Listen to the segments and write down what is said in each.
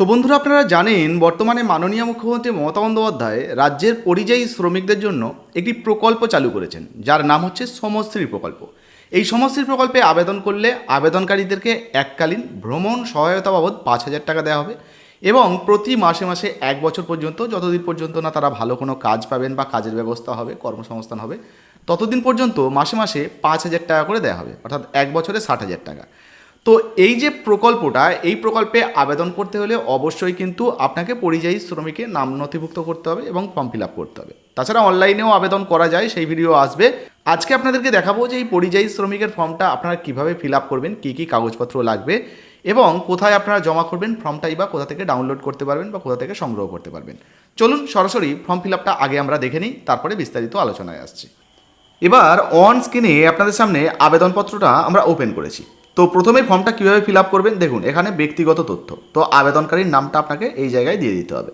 তো বন্ধুরা, আপনারা জানেন বর্তমানে মাননীয় মুখ্যমন্ত্রী মমতা বন্দ্যোপাধ্যায় রাজ্যের পরিযায়ী শ্রমিকদের জন্য একটি প্রকল্প চালু করেছেন, যার নাম হচ্ছে সমশ্রী প্রকল্প। এই সমশ্রী প্রকল্পে আবেদন করলে আবেদনকারীদেরকে এককালীন ভ্রমণ সহায়তা বাবদ পাঁচ হাজার টাকা দেওয়া হবে এবং প্রতি মাসে মাসে এক বছর পর্যন্ত, যতদিন পর্যন্ত না তারা ভালো কোনো কাজ পাবেন বা কাজের ব্যবস্থা হবে, কর্মসংস্থান হবে, ততদিন পর্যন্ত মাসে মাসে পাঁচ হাজার টাকা করে দেওয়া হবে, অর্থাৎ এক বছরে ষাট হাজার টাকা। তো এই যে প্রকল্পটা, এই প্রকল্পে আবেদন করতে হলে অবশ্যই কিন্তু আপনাকে পরিযায়ী শ্রমিকের নাম নথিভুক্ত করতে হবে এবং ফর্ম ফিল আপ করতে হবে। তাছাড়া অনলাইনেও আবেদন করা যায়, সেই ভিডিও আসবে। আজকে আপনাদেরকে দেখাবো যে এই পরিযায়ী শ্রমিকের ফর্মটা আপনারা কীভাবে ফিল আপ করবেন, কী কী কাগজপত্র লাগবে এবং কোথায় আপনারা জমা করবেন, ফর্মটাই বা কোথা থেকে ডাউনলোড করতে পারবেন বা কোথা থেকে সংগ্রহ করতে পারবেন। চলুন সরাসরি ফর্ম ফিল আপটা আগে আমরা দেখে নিই, তারপরে বিস্তারিত আলোচনায় আসছি। এবার অন স্ক্রিনে আপনাদের সামনে আবেদনপত্রটা আমরা ওপেন করেছি। তো প্রথমে ফর্মটা কীভাবে ফিল আপ করবেন? দেখুন, এখানে ব্যক্তিগত তথ্য। তো আবেদনকারীর নামটা আপনাকে এই জায়গায় দিয়ে দিতে হবে।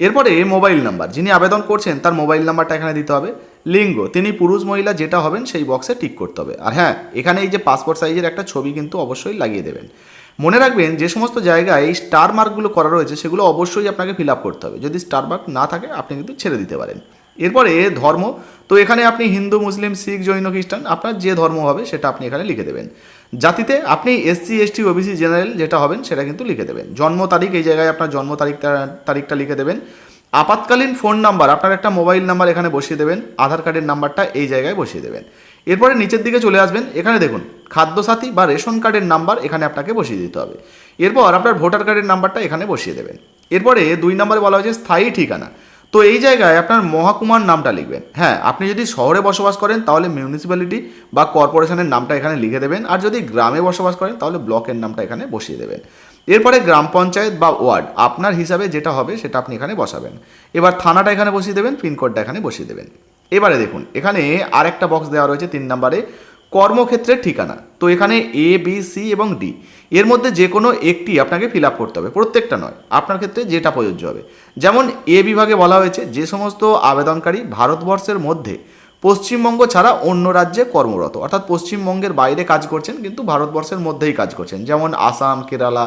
এরপরে মোবাইল নাম্বার। যিনি আবেদন করছেন, তার মোবাইল নাম্বারটা এখানে দিতে হবে। লিঙ্গ। তিনি পুরুষ, মহিলা, যেটা হবেন সেই বক্সে টিক করতে হবে। আর হ্যাঁ এখানে এই যে পাসপোর্ট সাইজের একটা ছবি কিন্তু অবশ্যই লাগিয়ে দেবেন। মনে রাখবেন, যে সমস্ত জায়গায় এই স্টার মার্কগুলো করা রয়েছে, সেগুলো অবশ্যই আপনাকে ফিল আপ করতে হবে। যদি স্টার মার্ক না থাকে, আপনি কিন্তু ছেড়ে দিতে পারেন। এরপরে ধর্ম, তো এখানে আপনি হিন্দু, মুসলিম, শিখ, জৈন, খ্রিস্টান, আপনার যে ধর্ম হবে সেটা আপনি এখানে লিখে দেবেন। জাতিতে আপনি এসসি এসটি ওবিসি জেনারেল যেটা হবেন সেটা কিন্তু লিখে দেবেন। জন্ম তারিখ, এই জায়গায় আপনার জন্ম তারিখ তারিখটা লিখে দেবেন। আপাতকালীন ফোন নাম্বার, আপনার একটা মোবাইল নাম্বার এখানে বসিয়ে দেবেন, আধার কার্ডের নাম্বারটা এই জায়গায় বসিয়ে দেবেন। এরপরে নিচের দিকে চলে আসবেন, এখানে দেখুন, খাদ্যসাথী বা রেশন কার্ডের নাম্বার এখানে আপনাকে বসিয়ে দিতে হবে। এরপর আপনার ভোটার কার্ডের নাম্বারটা এখানে বসিয়ে দেবেন। এরপরে দুই নম্বরে বলা হয়েছে, স্থায়ী ঠিকানা। তো এই জায়গায় আপনার মহাকুমার নামটা লিখবেন। হ্যাঁ আপনি যদি শহরে বসবাস করেন, তাহলে মিউনিসিপ্যালিটি বা কর্পোরেশনের নামটা এখানে লিখে দেবেন। আর যদি গ্রামে বসবাস করেন, তাহলে ব্লকের নামটা এখানে বসিয়ে দেবেন। এরপরে গ্রাম পঞ্চায়েত বা ওয়ার্ড, আপনার হিসাবে যেটা হবে সেটা আপনি এখানে বসাবেন। এবার থানাটা এখানে বসিয়ে দেবেন, পিনকোডটা এখানে বসিয়ে দেবেন। এবারে দেখুন, এখানে আরেকটা বক্স দেওয়া রয়েছে তিন নম্বরে। কর্মক্ষেত্রের ঠিকানা। তো এখানে এ বি সি এবং ডি এর মধ্যে যে কোনো একটি আপনাকে ফিল আপ করতে হবে, প্রত্যেকটা নয়। আপনার ক্ষেত্রে যেটা প্রযোজ্য হবে। যেমন এ বিভাগে বলা হয়েছে, যে সমস্ত আবেদনকারী ভারতবর্ষের মধ্যে পশ্চিমবঙ্গ ছাড়া অন্য রাজ্যে কর্মরত। অর্থাৎ পশ্চিমবঙ্গের বাইরে কাজ করছেন, কিন্তু ভারতবর্ষের মধ্যেই কাজ করছেন। যেমন আসাম, কেরালা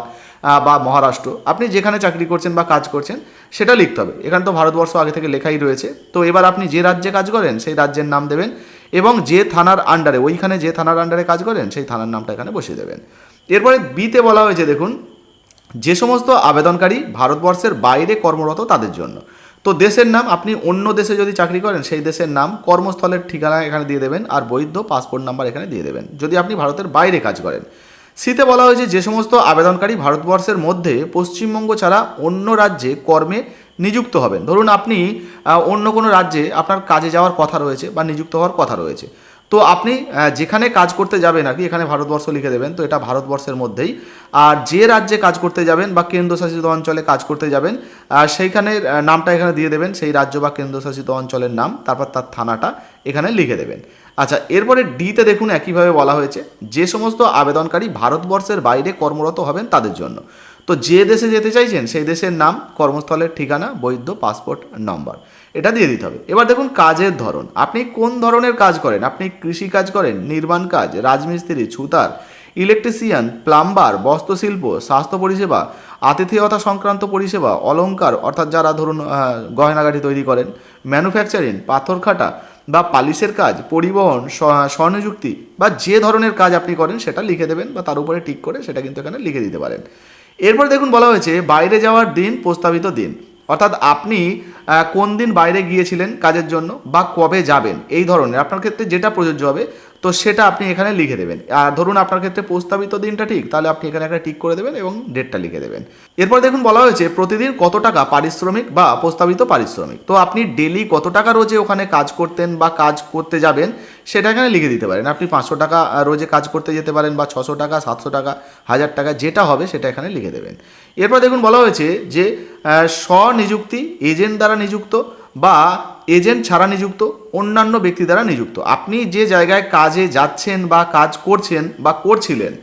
বা মহারাষ্ট্র। আপনি যেখানে চাকরি করছেন বা কাজ করছেন, সেটা লিখতে হবে। এখানে তো ভারতবর্ষ আগে থেকে লেখাই রয়েছে। তো এবার আপনি যে রাজ্যে কাজ করেন, সেই রাজ্যের নাম দেবেন এবং যে থানার আন্ডারে ওইখানে যে থানার আন্ডারে কাজ করেন, সেই থানার নামটা এখানে বসিয়ে দেবেন। এরপরে বিতে বলা হয়েছে, দেখুন, যে সমস্ত আবেদনকারী ভারতবর্ষের বাইরে কর্মরত তাদের জন্য। তো দেশের নাম, আপনি অন্য দেশে যদি চাকরি করেন, সেই দেশের নাম কর্মস্থলের ঠিকানা এখানে দিয়ে দেবেন আর বৈধ পাসপোর্ট নাম্বার এখানে দিয়ে দেবেন, যদি আপনি ভারতের বাইরে কাজ করেন। সিতে বলা হয়েছে, যে সমস্ত আবেদনকারী ভারতবর্ষের মধ্যে পশ্চিমবঙ্গ ছাড়া অন্য রাজ্যে কর্মে নিযুক্ত হবেন। ধরুন আপনি অন্য কোনো রাজ্যে আপনার কাজে যাওয়ার কথা রয়েছে বা নিযুক্ত হওয়ার কথা রয়েছে। তো আপনি যেখানে কাজ করতে যাবেন আর কি, এখানে ভারতবর্ষ লিখে দেবেন, তো এটা ভারতবর্ষের মধ্যেই। আর যে রাজ্যে কাজ করতে যাবেন বা কেন্দ্রশাসিত অঞ্চলে কাজ করতে যাবেন আর সেইখানের নামটা এখানে দিয়ে দেবেন, সেই রাজ্য বা কেন্দ্রশাসিত অঞ্চলের নাম, তারপর তার থানাটা এখানে লিখে দেবেন। আচ্ছা এরপরে ডিতে দেখুন একইভাবে বলা হয়েছে, যে সমস্ত আবেদনকারী ভারতবর্ষের বাইরে কর্মরত হবেন তাদের জন্য। তো যে দেশে যেতে চাইছেন, সেই দেশের নাম, কর্মস্থলের ঠিকানা, বৈধ পাসপোর্ট নম্বর। এটা দিয়ে দিতে হবে। এবার দেখুন কাজের ধরন। আপনি কোন ধরনের কাজ করেন? আপনি কৃষি কাজ করেন, নির্মাণ কাজ, রাজমিস্ত্রি, ছুতার, ইলেকট্রিশিয়ান, প্লাম্বার, বস্ত্রশিল্প, স্বাস্থ্য পরিষেবা, আতিথেয়তা সংক্রান্ত পরিষেবা, অলংকার, অর্থাৎ যারা ধরুন গয়নাগাড়ি তৈরি করেন, ম্যানুফ্যাকচারিং, পাথর কাটা বা পালিশের কাজ, পরিবহন স্বর্ণযুক্তি বা যে ধরনের কাজ আপনি করেন, সেটা লিখে দেবেন বা তার উপরে টিক করে সেটা কিন্তু এখানে লিখে দিতে পারেন। এরপর দেখুন বলা হয়েছে, বাইরে যাওয়ার দিন, প্রস্তাবিত দিন। অর্থাৎ আপনি কোন দিন বাইরে গিয়েছিলেন কাজের জন্য বা কবে যাবেন? এই ধরনের। আপনার ক্ষেত্রে যেটা প্রযোজ্য হবে তো সেটা আপনি এখানে লিখে দেবেন। আর ধরুন আপনার ক্ষেত্রে প্রস্তাবিত দিনটা ঠিক, তাহলে আপনি এখানে একটা টিক করে দেবেন এবং ডেটটা লিখে দেবেন। এরপর দেখুন বলা হয়েছে, প্রতিদিন কত টাকা পারিশ্রমিক বা প্রস্তাবিত পারিশ্রমিক? তো আপনি ডেলি কত টাকা রোজে ওখানে কাজ করতেন বা কাজ করতে যাবেন, সেটা এখানে লিখে দিতে পারেন। আপনি পাঁচশো টাকা রোজে কাজ করতে যেতে পারেন বা ছশো টাকা, সাতশো টাকা, হাজার টাকা, যেটা হবে সেটা এখানে লিখে দেবেন। এরপর দেখুন বলা হয়েছে যে স্বনিযুক্তি, এজেন্ট দ্বারা নিযুক্ত বা এজেন্ট ছাড়া নিযুক্ত, অন্যান্য ব্যক্তি দ্বারা নিযুক্ত। আপনি যে জায়গায় কাজে যাচ্ছেন বা কাজ করছেন বা করছিলেন,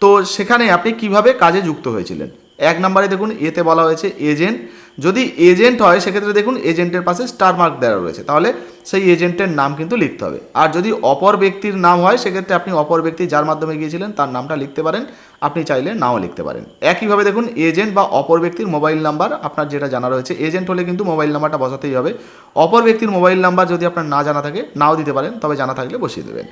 তো সেখানে আপনি কীভাবে কাজে যুক্ত হয়েছিলেন? এক নম্বরে দেখুন, এতে বলা হয়েছে, এজেন্ট যদি এজেন্ট হয়, সেক্ষেত্রে দেখুন এজেন্টের পাশে স্টার মার্ক দেওয়া রয়েছে। তাহলে সেই এজেন্টের নাম কিন্তু লিখতে হবে। আর যদি অপর ব্যক্তির নাম হয়, সেক্ষেত্রে আপনি অপর ব্যক্তি যার মাধ্যমে গিয়েছিলেন, তার নামটা লিখতে পারেন। আপনি চাইলে নাও লিখতে পারেন। একইভাবে দেখুন এজেন্ট বা অপর ব্যক্তির মোবাইল নাম্বার আপনার যেটা জানা রয়েছে এজেন্ট হলে কিন্তু মোবাইল নাম্বারটা বসাতেই হবে। অপর ব্যক্তির মোবাইল নাম্বার যদি আপনার না জানা থাকে, নাও দিতে পারেন, তবে জানা থাকলে বসিয়ে দেবেন।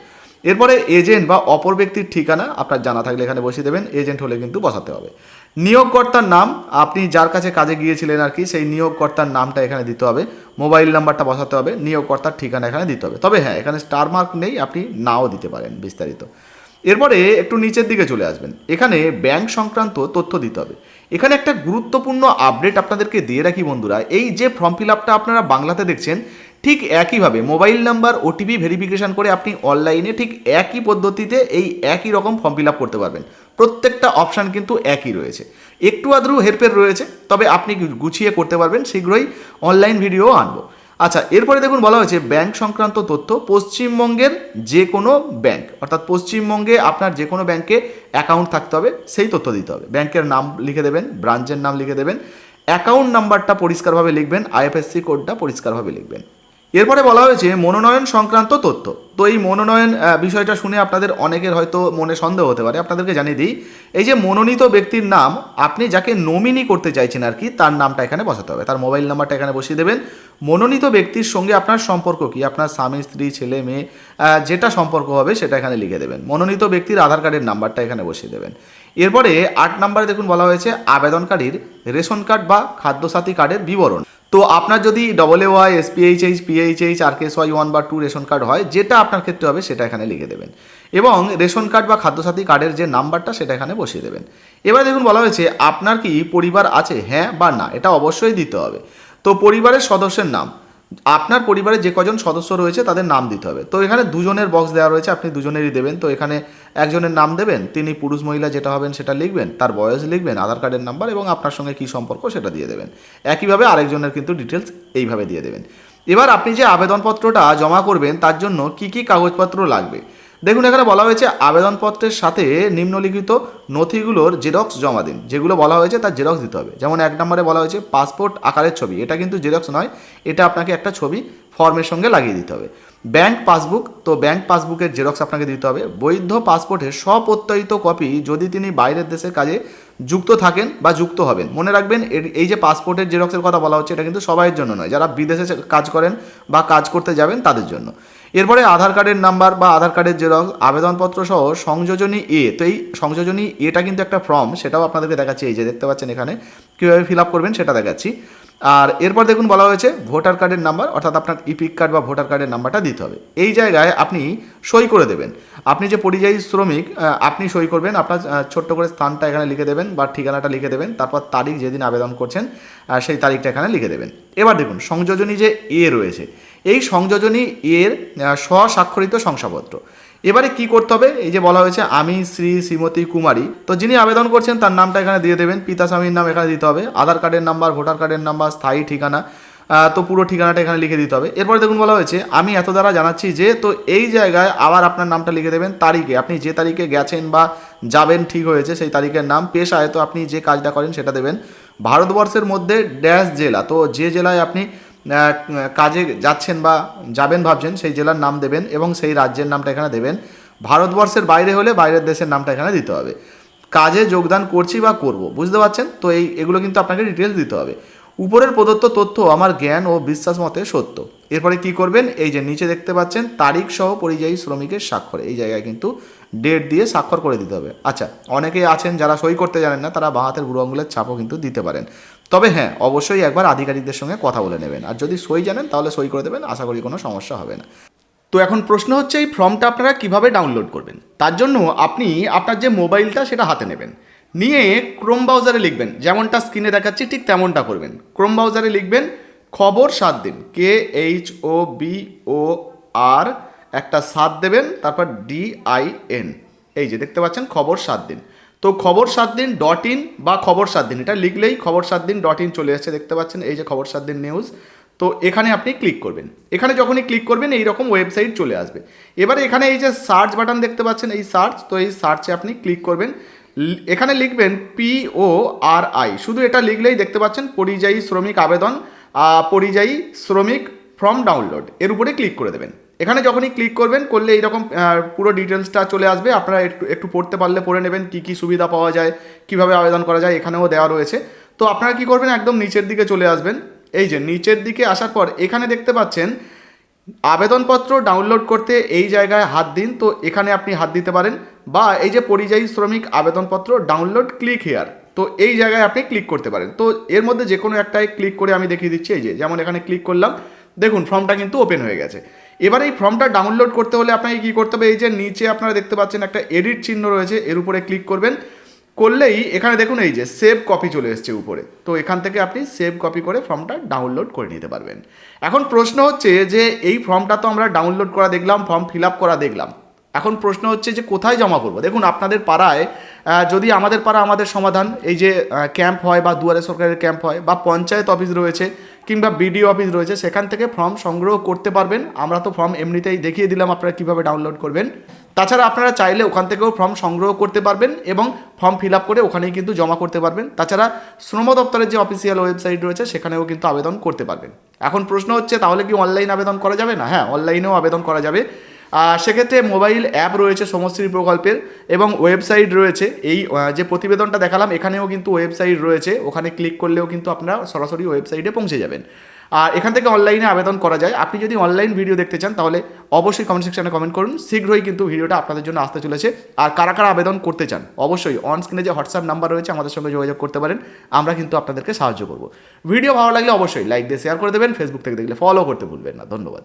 এরপরে এজেন্ট বা অপর ব্যক্তির ঠিকানা আপনার জানা থাকলে এখানে বসিয়ে দেবেন। এজেন্ট হলে কিন্তু বসাতে হবে। নিয়োগকর্তার নাম, আপনি যার কাছে কাজে গিয়েছিলেন আর কি, সেই নিয়োগকর্তার নামটা এখানে দিতে হবে। মোবাইল নাম্বারটা বসাতে হবে, নিয়োগকর্তার ঠিকানা এখানে দিতে হবে। তবে হ্যাঁ এখানে স্টার মার্ক নেই, আপনি নাও দিতে পারেন বিস্তারিত। এরপরে একটু নিচের দিকে চলে আসবেন। এখানে ব্যাংক সংক্রান্ত তথ্য দিতে হবে। এখানে একটা গুরুত্বপূর্ণ আপডেট আপনাদেরকে দিয়ে রাখি বন্ধুরা। এই যে ফর্ম ফিল আপটা আপনারা বাংলাতে দেখছেন ঠিক একইভাবে মোবাইল নাম্বার ওটিপি ভেরিফিকেশন করে আপনি অনলাইনে ঠিক একই পদ্ধতিতে এই একই রকম ফর্ম ফিল আপ করতে পারবেন। প্রত্যেকটা অপশান কিন্তু একই রয়েছে। একটু আদ্রু হেরফের রয়েছে, তবে আপনি গুছিয়ে করতে পারবেন, শীঘ্রই অনলাইন ভিডিও আনব। আচ্ছা এরপরে দেখুন বলা হয়েছে ব্যাংক সংক্রান্ত তথ্য পশ্চিমবঙ্গের যে কোনো ব্যাংক অর্থাৎ পশ্চিমবঙ্গে আপনার যে কোনো ব্যাংকে অ্যাকাউন্ট থাকতে হবে, সেই তথ্য দিতে হবে। ব্যাংকের নাম লিখে দেবেন ব্রাঞ্চের নাম লিখে দেবেন অ্যাকাউন্ট নাম্বারটা পরিষ্কারভাবে লিখবেন আইএফএসসি কোডটা পরিষ্কারভাবে লিখবেন। এরপরে বলা হয়েছে, মনোনয়ন সংক্রান্ত তথ্য। তো এই মনোনয়ন বিষয়টা শুনে আপনাদের অনেকের হয়তো মনে সন্দেহ হতে পারে। আপনাদেরকে জানিয়ে দিই, এই যে মনোনীত ব্যক্তির নাম, আপনি যাকে নমিনি করতে চাইছেন আর কি, তার নামটা এখানে বসাতে হবে। তার মোবাইল নাম্বারটা এখানে বসিয়ে দেবেন। মনোনীত ব্যক্তির সঙ্গে আপনার সম্পর্ক কি? আপনার স্বামী, স্ত্রী, ছেলে, মেয়ে যেটা সম্পর্ক হবে সেটা এখানে লিখে দেবেন। মনোনীত ব্যক্তির আধার কার্ডের নাম্বারটা এখানে বসিয়ে দেবেন। এরপরে আট নম্বরে দেখুন বলা হয়েছে, আবেদনকারীর রেশন কার্ড বা খাদ্যসাথী কার্ডের বিবরণ। তো আপনার যদি double A Y SPHH PHH R K S Y one বা টু রেশন কার্ড হয়, যেটা আপনার ক্ষেত্রে হবে সেটা এখানে লিখে দেবেন। এবং রেশন কার্ড বা খাদ্যসাথী কার্ডের যে নাম্বারটা সেটা এখানে বসিয়ে দেবেন। এবার দেখুন বলা হয়েছে, আপনার কি পরিবার আছে হ্যাঁ বা না? এটা অবশ্যই দিতে হবে। তো পরিবারের সদস্যের নাম। আপনার পরিবারে যে কজন সদস্য রয়েছে তাদের নাম দিতে হবে। তো এখানে দুজনের বক্স দেওয়া রয়েছে, আপনি দুজনেরই দেবেন। তো এখানে একজনের নাম দেবেন, তিনি পুরুষ মহিলা যেটা হবেন সেটা লিখবেন, তার বয়স লিখবেন, আধার কার্ডের নাম্বার এবং আপনার সঙ্গে কী সম্পর্ক সেটা দিয়ে দেবেন। একইভাবে আরেকজনের কিন্তু ডিটেলস এইভাবে দিয়ে দেবেন। এবার আপনি যে আবেদনপত্রটা জমা করবেন তার জন্য কি কি কাগজপত্র লাগবে? দেখুন, এখানে বলা হয়েছে আবেদনপত্রের সাথে নিম্নলিখিত নথিগুলোর জেরক্স জমা দিন, যেগুলো বলা হয়েছে তার জেরক্স দিতে হবে। যেমন এক নম্বরে বলা হয়েছে পাসপোর্ট আকারের ছবি, এটা কিন্তু জেরক্স নয়, এটা আপনাকে একটা ছবি ফর্মের সঙ্গে লাগিয়ে দিতে হবে। ব্যাংক পাসবুক, তো ব্যাংক পাসবুকের জেরক্স আপনাকে দিতে হবে। বৈধ পাসপোর্টের স্বপ্রত্যয়িত কপি যদি তিনি বাইরের দেশের কাজে যুক্ত থাকেন বা যুক্ত হবেন, মনে রাখবেন এই যে পাসপোর্টের জেরক্সের কথা বলা হচ্ছে, এটা কিন্তু সবাইয়ের জন্য নয়, যারা বিদেশে কাজ করেন বা কাজ করতে যাবেন তাদের জন্য। এরপরে আধার কার্ডের নাম্বার বা আধার কার্ডের জেরক্স, আবেদনপত্র সহ সংযোজনী এ, তো এই সংযোজনী এটা কিন্তু একটা ফর্ম, সেটাও আপনাদেরকে দেখাচ্ছি, এই যে দেখতে পাচ্ছেন এখানে, কীভাবে ফিল আপ করবেন সেটা দেখাচ্ছি। আর এরপর দেখুন বলা হয়েছে ভোটার কার্ডের নাম্বার, অর্থাৎ আপনার ইপিক কার্ড বা ভোটার কার্ডের নাম্বারটা দিতে হবে। এই জায়গায় আপনি সই করে দেবেন। আপনি যে পরিযায়ী শ্রমিক আপনি সই করবেন, আপনার ছোট্ট করে স্থানটা এখানে লিখে দেবেন বা ঠিকানাটা লিখে দেবেন, তারপর তারিখ যেদিন আবেদন করছেন সেই তারিখটা এখানে লিখে দেবেন। এবার দেখুন, সংযোজনী যে এ রয়েছে এই সংযোজনী এর স্বস্বাক্ষরিত শংসাপত্র। এবারে কি করতে হবে? এই যে বলা হয়েছে, আমি শ্রী শ্রীমতী কুমারী। তো যিনি আবেদন করছেন, তার নামটা এখানে দিয়ে দেবেন। পিতা স্বামীর নাম এখানে দিতে হবে। আধার কার্ডের নাম্বার, ভোটার কার্ডের নাম্বার, স্থায়ী ঠিকানা তো পুরো ঠিকানাটা এখানে লিখে দিতে হবে। এরপরে দেখুন বলা হয়েছে, আমি এত দ্বারা জানাচ্ছি যে, তো এই জায়গায় আবার আপনার নামটা লিখে দেবেন তারিখে। আপনি যে তারিখে গেছেন বা যাবেন ঠিক হয়েছে, সেই তারিখের নাম, পেশায় তো আপনি যে কাজটা করেন সেটা দেবেন। ভারতবর্ষের মধ্যে ড্যাশ জেলা, তো যে জেলায় আপনি কাজে যাচ্ছেন বা যাবেন ভাবছেন, সেই জেলার নাম দেবেন এবং সেই রাজ্যের নামটা এখানে দেবেন। ভারতবর্ষের বাইরে হলে বাইরের দেশের নামটা এখানে দিতে হবে। কাজে যোগদান করছি বা করব, বুঝতে পারছেন? তো এই, এগুলো কিন্তু আপনাকে ডিটেলস দিতে হবে। উপরের প্রদত্ত তথ্য আমার জ্ঞান ও বিশ্বাস মতে সত্য। এরপরে কি করবেন? এই যে নিচে দেখতে পাচ্ছেন, তারিখ সহ পরিযায়ী শ্রমিকের স্বাক্ষর। এই জায়গায় কিন্তু ডেট দিয়ে স্বাক্ষর করে দিতে হবে। আচ্ছা অনেকেই আছেন যারা সই করতে জানেন না, তারা বাঁ হাতের বুড়ো আঙুলের ছাপও কিন্তু দিতে পারেন। তবে হ্যাঁ অবশ্যই একবার আধিকারিকদের সঙ্গে কথা বলে নেবেন। আর যদি সই জানেন, তাহলে সই করে দেবেন, আশা করি কোনো সমস্যা হবে না। তো এখন প্রশ্ন হচ্ছে, এই ফর্মটা আপনারা কীভাবে ডাউনলোড করবেন? তার জন্য আপনি আপনার যে মোবাইলটা, সেটা হাতে নেবেন। নিয়ে ক্রোম ব্রাউজারে লিখবেন, যেমনটা স্ক্রিনে দেখাচ্ছি, ঠিক তেমনটা করবেন। ক্রোম ব্রাউজারে লিখবেন, খবর সাত দিন কে এইচ ও বি ও আর একটা সাত দেবেন, তারপর ডি আই এন এই যে, দেখতে পাচ্ছেন, খবর সাত দিন। তো খবর সাত দিন ডট ইন বা খবর সাত দিন, এটা লিখলেই খবর সাত দিন ডট ইন চলে আসছে দেখতে পাচ্ছেন, এই যে খবর সাত দিন নিউজ তো এখানে আপনি ক্লিক করবেন। এখানে যখনই ক্লিক করবেন এই রকম ওয়েবসাইট চলে আসবে। এবারে এখানে এই যে সার্চ বাটন দেখতে পাচ্ছেন, এই সার্চ তো এই সার্চে আপনি ক্লিক করবেন। এখানে লিখবেন পি ও আর আই শুধু এটা লিখলেই দেখতে পাচ্ছেন, পরিযায়ী শ্রমিক আবেদন পরিযায়ী শ্রমিক ফর্ম ডাউনলোড এর উপরে ক্লিক করে দেবেন। এখানে যখনই ক্লিক করবেন, করলে এইরকম পুরো ডিটেলসটা চলে আসবে। আপনারা একটু একটু পড়তে পারলে পড়ে নেবেন কী কী সুবিধা পাওয়া যায়, কীভাবে আবেদন করা যায়, এখানেও দেওয়া রয়েছে। তো আপনারা কি করবেন, একদম নিচের দিকে চলে আসবেন। এই যে, নিচের দিকে আসার পর এখানে দেখতে পাচ্ছেন, আবেদনপত্র ডাউনলোড করতে এই জায়গায় হাত দিন। তো এখানে আপনি হাত দিতে পারেন বা এই যে পরিযায়ী শ্রমিক আবেদনপত্র ডাউনলোড ক্লিক হেয়ার তো এই জায়গায় আপনি ক্লিক করতে পারেন। তো এর মধ্যে যে কোনো একটাই ক্লিক করে আমি দেখিয়ে দিচ্ছি। এই যে, যেমন এখানে ক্লিক করলাম, দেখুন ফর্মটা কিন্তু ওপেন হয়ে গেছে। এবার এই ফর্মটা ডাউনলোড করতে হলে আপনাকে কী করতে হবে? এই যে নিচে আপনারা দেখতে পাচ্ছেন একটা এডিট চিহ্ন রয়েছে, এর উপরে ক্লিক করবেন। করলেই এখানে দেখুন এই যে সেভ কপি চলে এসছে উপরে। তো এখান থেকে আপনি সেভ কপি করে ফর্মটা ডাউনলোড করে নিতে পারবেন। এখন প্রশ্ন হচ্ছে যে এই ফর্মটা তো আমরা ডাউনলোড করা দেখলাম ফর্ম ফিল আপ করা দেখলাম। এখন প্রশ্ন হচ্ছে যে কোথায় জমা করব? দেখুন আপনাদের পাড়ায় যদি আমাদের পাড়া আমাদের সমাধান, এই যে ক্যাম্প হয় বা দুয়ারে সরকারের ক্যাম্প হয় বা পঞ্চায়েত অফিস রয়েছে কিংবা বিডিও অফিস রয়েছে, সেখান থেকে ফর্ম সংগ্রহ করতে পারবেন। আমরা তো ফর্ম এমনিতেই দেখিয়ে দিলাম আপনারা কীভাবে ডাউনলোড করবেন। তাছাড়া আপনারা চাইলে ওখান থেকেও ফর্ম সংগ্রহ করতে পারবেন এবং ফর্ম ফিল আপ করে ওখানেই কিন্তু জমা করতে পারবেন। তাছাড়া শ্রম দপ্তরের যে অফিসিয়াল ওয়েবসাইট রয়েছে, সেখানেও কিন্তু আবেদন করতে পারবেন। এখন প্রশ্ন হচ্ছে, তাহলে কি অনলাইন আবেদন করা যাবে? না হ্যাঁ অনলাইনেও আবেদন করা যাবে। সেক্ষেত্রে মোবাইল অ্যাপ রয়েছে সমশ্রী প্রকল্পের এবং ওয়েবসাইট রয়েছে। এই যে প্রতিবেদনটা দেখালাম, এখানেও কিন্তু ওয়েবসাইট রয়েছে। ওখানে ক্লিক করলেও কিন্তু আপনারা সরাসরি ওয়েবসাইটে পৌঁছে যাবেন। আর এখান থেকে অনলাইনে আবেদন করা যায়। আপনি যদি অনলাইন ভিডিও দেখতে চান, তাহলে অবশ্যই কমেন্ট সেকশনে কমেন্ট করুন। শীঘ্রই কিন্তু ভিডিওটা আপনাদের জন্য আসতে চলেছে। আর কারা কারা আবেদন করতে চান, অবশ্যই অন স্ক্রিনে যে হোয়াটসঅ্যাপ নাম্বার রয়েছে, আমাদের সঙ্গে যোগাযোগ করতে পারেন। আমরা কিন্তু আপনাদেরকে সাহায্য করব। ভিডিও ভালো লাগলে অবশ্যই লাইক দিয়ে শেয়ার করে দেবেন। ফেসবুক থেকে দেখলে ফলো করতে ভুলবেন না। ধন্যবাদ।